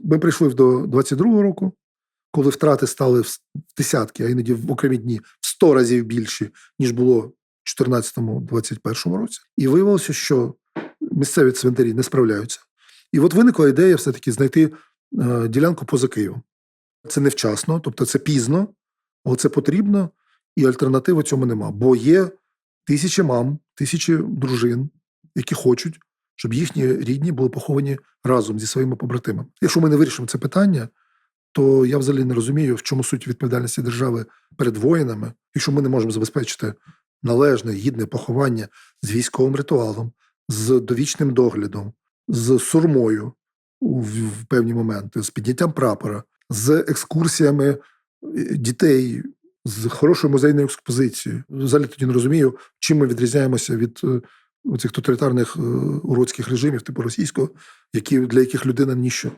Ми прийшли до 22-го року, коли втрати стали в десятки, а іноді в окремі дні в 100 разів більші, ніж було в 2014-2021 році. І виявилося, що місцеві цвинтарі не справляються. І от виникла ідея все-таки знайти е, ділянку поза Києвом. Це невчасно, тобто це пізно, але це потрібно, і альтернативи цьому нема. Бо є тисячі мам, тисячі дружин, які хочуть, щоб їхні рідні були поховані разом зі своїми побратимами. Якщо ми не вирішимо це питання, то я взагалі не розумію, в чому суть відповідальності держави перед воїнами, якщо ми не можемо забезпечити належне, гідне поховання з військовим ритуалом, з довічним доглядом, з сурмою в певні моменти, з підняттям прапора, з екскурсіями е, дітей, з хорошою музейною експозицією. Взагалі тоді не розумію, чим ми відрізняємося від е, цих тоталітарних е, уродських режимів, типу російського, які для яких людина ніщо.